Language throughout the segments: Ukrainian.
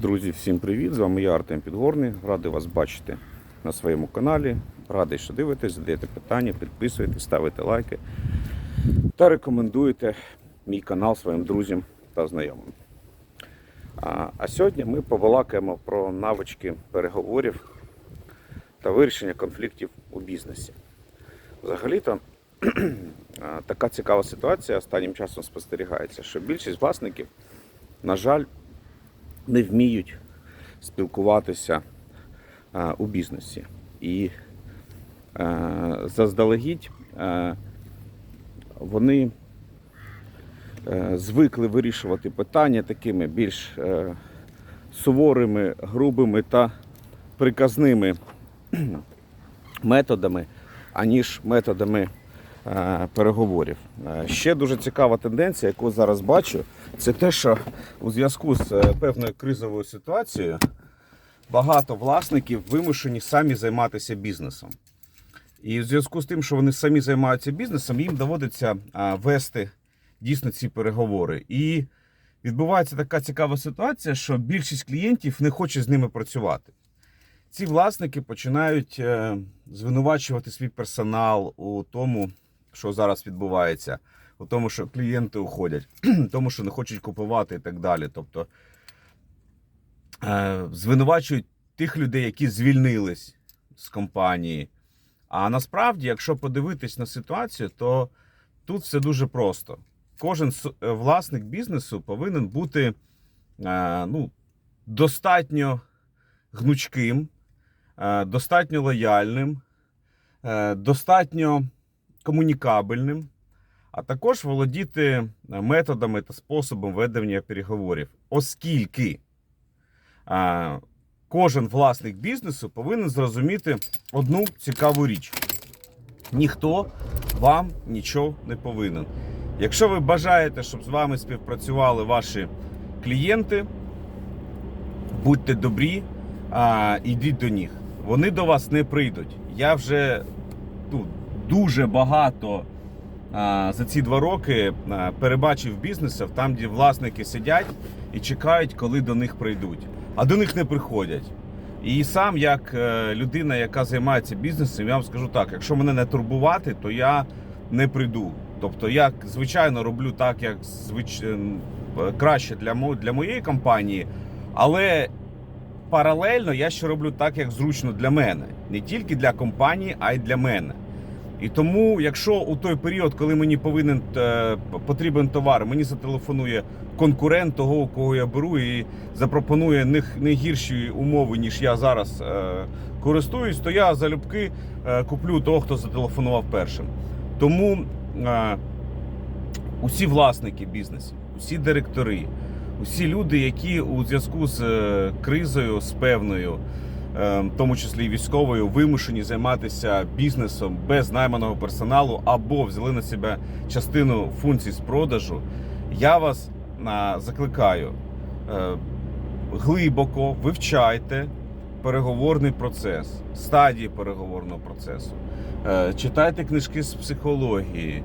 Друзі, всім привіт! З вами я Артем Підгорний. Радий вас бачити на своєму каналі. Радий, що дивитесь, задаєте питання, підписуєтесь, ставите лайки та рекомендуєте мій канал своїм друзям та знайомим. А, а сьогодні ми побалакаємо про навички переговорів та вирішення конфліктів у бізнесі. Взагалі-то така цікава ситуація останнім часом спостерігається, що більшість власників, на жаль, не вміють спілкуватися е, у бізнесі. І е, заздалегідь е, вони звикли вирішувати питання такими більш суворими, грубими та приказними методами, аніж методами переговорів. Е, Ще дуже цікава тенденція, яку зараз бачу, це те, що у зв'язку з е, певною кризовою ситуацією багато власників вимушені самі займатися бізнесом. І в зв'язку з тим, що вони самі займаються бізнесом, їм доводиться вести дійсно ці переговори. І відбувається така цікава ситуація, що більшість клієнтів не хоче з ними працювати. Ці власники починають е, звинувачувати свій персонал у тому, що зараз відбувається, у тому, що клієнти уходять, у тому, що не хочуть купувати і так далі. Тобто е, звинувачують тих людей, які звільнились з компанії. А насправді, якщо подивитись на ситуацію, то тут все дуже просто. Кожен е, власник бізнесу повинен бути е, ну, достатньо гнучким, достатньо лояльним, достатньо комунікабельним, а також володіти е, методами та способом ведення переговорів, оскільки кожен власник бізнесу повинен зрозуміти одну цікаву річ: ніхто вам нічого не повинен. Якщо ви бажаєте, щоб з вами співпрацювали ваші клієнти, будьте добрі, а, ідіть до них. Вони до вас не прийдуть. Я вже тут дуже багато за ці два роки перебачив бізнесів там, де власники сидять і чекають, коли до них прийдуть, а до них не приходять. І сам, як е, людина, яка займається бізнесом, я вам скажу так: якщо мене не турбувати, то я не прийду. Тобто, я звичайно роблю так, як звич... е, краще для, мо... для моєї компанії, але паралельно я ще роблю так, як зручно для мене, не тільки для компанії, а й для мене. І тому, якщо у той період, коли мені повинен е, потрібен товар, мені зателефонує конкурент того, кого я беру, і запропонує не, гірші умови, ніж я зараз е, користуюсь, то я залюбки е, куплю того, хто зателефонував першим. Тому усі власники бізнесів, усі директори, усі люди, які у зв'язку з кризою, з певною, в тому числі військовою, вимушені займатися бізнесом без найманого персоналу або взяли на себе частину функцій з продажу, я вас закликаю е, глибоко вивчайте переговорний процес, стадії переговорного процесу. Е, Читайте книжки з психології,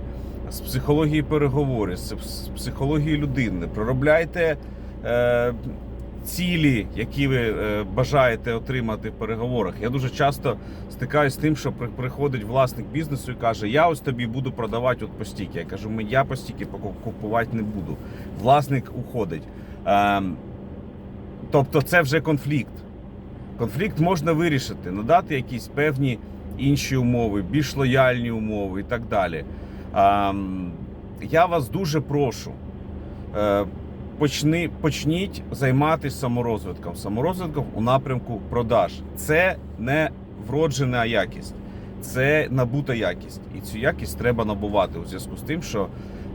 з психології переговорів, з психології людини. Проробляйте е, цілі, які ви е, бажаєте отримати в переговорах. Я дуже часто стикаюся з тим, що при- приходить власник бізнесу і каже: Я ось тобі буду продавати от по стільки. Я кажу, я по стільки поку- купувати не буду. Власник уходить. Ем, тобто, це вже конфлікт. Конфлікт можна вирішити, надати якісь певні інші умови, більш лояльні умови і так далі. Ем, я вас дуже прошу. Почни, почніть займатися саморозвитком. Саморозвитком у напрямку продаж. Це не вроджена якість, це набута якість. І цю якість треба набувати у зв'язку з тим, що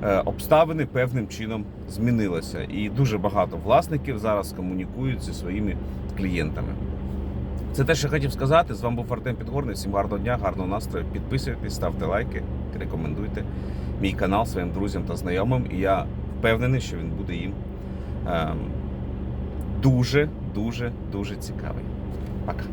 е, обставини певним чином змінилися. І дуже багато власників зараз комунікують зі своїми клієнтами. Це те, що я хотів сказати. З вами був Артем Підгорний. Всім гарного дня, гарного настрою. Підписуйтесь, ставте лайки, рекомендуйте мій канал своїм друзям та знайомим. І я впевнений, що він буде їм дуже, дуже, дуже цікавий. Пока.